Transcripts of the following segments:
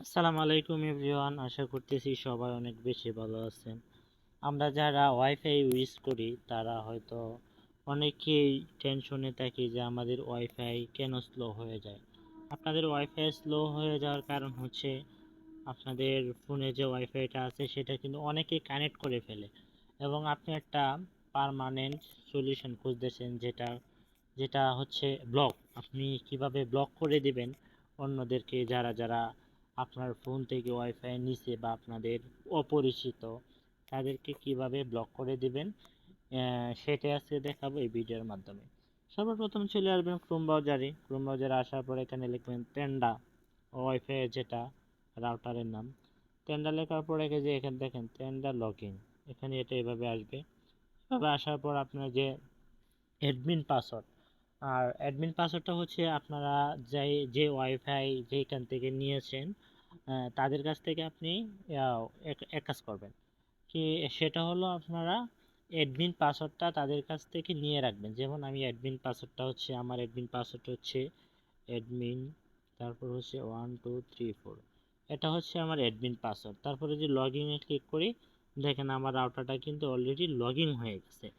আসসালামু আলাইকুম এভরিওয়ান, আশা করতেছি সবাই অনেক বেশি ভালো আছেন। আমরা যারা ওয়াইফাই ইউজ করি, তারা হয়তো অনেকেই টেনশনে থাকি যে আমাদের ওয়াইফাই কেন স্লো হয়ে যায়। আপনাদের ওয়াইফাই স্লো হয়ে যাওয়ার কারণ হচ্ছে, আপনাদের ফোনে যে ওয়াইফাইটা আছে, সেটা কিন্তু অনেকেই কানেক্ট করে ফেলে। এবং আপনি একটা পারমানেন্ট সলিউশন খুঁজতেছেন, যেটা যেটা হচ্ছে ব্লক আপনি কীভাবে ব্লক করে দিবেন অন্যদেরকে, যারা যারা আপনার ফোন থেকে ওয়াইফাই নিচে বা আপনাদের অপরিচিত তাদেরকে কীভাবে ব্লক করে দিবেন সেটাই আজকে দেখাবো এই ভিডিওর মাধ্যমে। সর্বপ্রথম চলে আসবেন ক্রোম ব্রাউজারে ক্রোম ব্রাউজারে আসার পর এখানে লিখবেন টেন্ডা ওয়াইফাই যেটা রাউটারের নাম। টেন্ডা লেখার পর এখানে যে এখানে দেখেন টেন্ডা লগইন এখানে এটা এভাবে আসবে। এভাবে আসার পর আপনার যে অ্যাডমিন পাসওয়ার্ড আর অ্যাডমিন পাসওয়ার্ডটা হচ্ছে আপনারা যে যে ওয়াইফাই যেখান থেকে নিয়েছেন তাদের কাছ থেকে আপনি এক- কাজ করবেন। কি, সেটা হলো আপনারা অ্যাডমিন পাসওয়ার্ডটা তাদের কাছ থেকে নিয়ে রাখবেন। যেমন আমি অ্যাডমিন পাসওয়ার্ডটা হচ্ছে, আমার অ্যাডমিন পাসওয়ার্ড হচ্ছে অ্যাডমিন তারপর হচ্ছে ওয়ান টু থ্রি ফোর এটা হচ্ছে আমার অ্যাডমিন পাসওয়ার্ড তারপরে যে লগ ইনে ক্লিক করি, দেখেন আমার রাউটারটা কিন্তু অলরেডি লগ ইন হয়ে গেছে।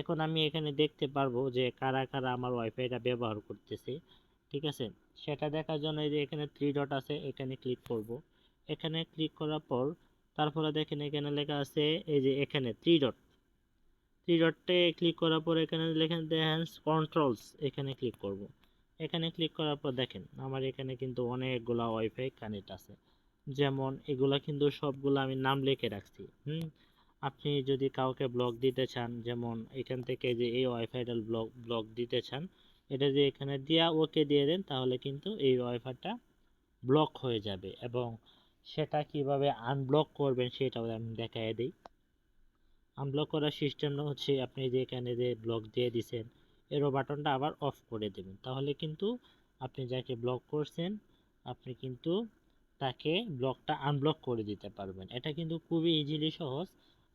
এখন আমি এখানে দেখতে পারব যে কারা কারা আমার ওয়াইফাইটা ব্যবহার করতেছে, ঠিক আছে? সেটা দেখার জন্য এই যে এখানে থ্রি ডট আছে, এখানে ক্লিক করব। এখানে ক্লিক করার পর তারপরে দেখেন এখানে লেখা আছে, এই যে এখানে থ্রি ডট থ্রি ডটে ক্লিক করার পর এখানে লেখেন দেখেন কন্ট্রোলস এখানে ক্লিক করব। এখানে ক্লিক করার পর দেখেন, আমার এখানে কিন্তু অনেকগুলা ওয়াইফাই কানেক্ট আছে। যেমন এগুলা কিন্তু সবগুলো আমি নাম লিখে রাখছি, হুম? আপনি যদি কাউকে ব্লক দিতে চান, যেমন এখান থেকে যে এই ওয়াইফাইটা ব্লক ব্লক দিতে চান, এটা যে এখানে দিয়া ওকে দিয়ে দেন, তাহলে কিন্তু এই ওয়াইফাইটা ব্লক হয়ে যাবে এবং সেটা কীভাবে আনব্লক করবেন সেটাও আমি দেখাই দিই। আনব্লক করার সিস্টেমটা হচ্ছে আপনি যে এখানে যে ব্লক দিয়ে দিছেন এরো বাটনটা আবার অফ করে দেবেন। তাহলে কিন্তু আপনি যাকে ব্লক করছেন, আপনি কিন্তু তাকে ব্লকটা আনব্লক করে দিতে পারবেন। এটা কিন্তু খুবই ইজিলি সহজ।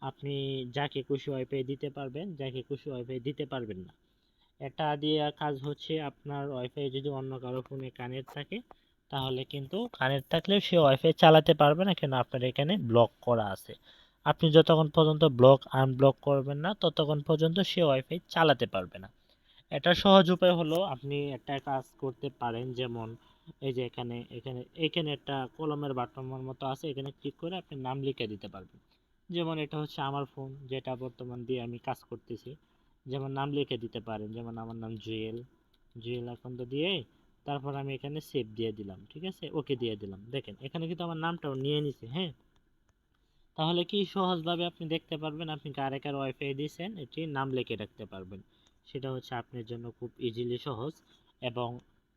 আপনি যাকে খুশি ওয়াইফাই দিতে পারবেন, যাকে খুশি ওয়াইফাই দিতে পারবেন না। এটা দিয়ে কাজ হচ্ছে আপনার ওয়াইফাই যদি অন্য কারও ফোনে কানেক্ট থাকে, তাহলে কিন্তু কানেক্ট থাকলেও সে ওয়াইফাই চালাতে পারবে না, কেন আপনার এখানে ব্লক করা আছে। আপনি যতক্ষণ পর্যন্ত ব্লক আনব্লক করবেন না, ততক্ষণ পর্যন্ত সে ওয়াইফাই চালাতে পারবে না। এটা সহজ উপায় হলো আপনি একটা কাজ করতে পারেন, যেমন এই যে এখানে এখানে এখানে একটা কলমের বাটনের মতো আছে, এখানে ক্লিক করে আপনি নাম লিখে দিতে পারবেন। যেমন এটা হচ্ছে আমার ফোন যেটা বর্তমান দিয়ে আমি কাজ করতেছি। যেমন নাম লিখে দিতে পারেন, যেমন আমার নাম জুয়েল। জুয়েল তো দিয়ে তারপর আমি এখানে সেভ দিয়ে দিলাম, ঠিক আছে? ওকে দিয়ে দিলাম। দেখেন, এখানে কিন্তু আমার নামটাও নিয়ে নিছে হ্যাঁ? তাহলে কি সহজভাবে আপনি দেখতে পারবেন? আপনি কারে কার ওয়াইফাই দিয়েছেন এটি নাম লিখে রাখতে পারবেন। সেটা হচ্ছে আপনার জন্য খুব ইজিলি সহজ এবং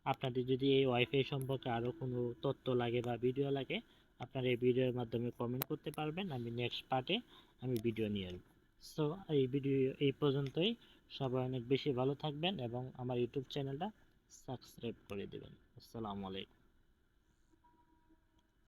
আপনাদের যদি এই ওয়াইফাই সম্পর্কে আরও কোনো তথ্য লাগে বা ভিডিও লাগে আপনারা এই ভিডিওর মাধ্যমে কমেন্ট করতে পারবেন। আমি নেক্সট পার্টে আমি ভিডিও নিয়ে আসব। সো এই ভিডিও এই পর্যন্তই। সবাই অনেক বেশি ভালো থাকবেন এবং আমার ইউটিউব চ্যানেলটা সাবস্ক্রাইব করে দেবেন। আসসালামু আলাইকুম।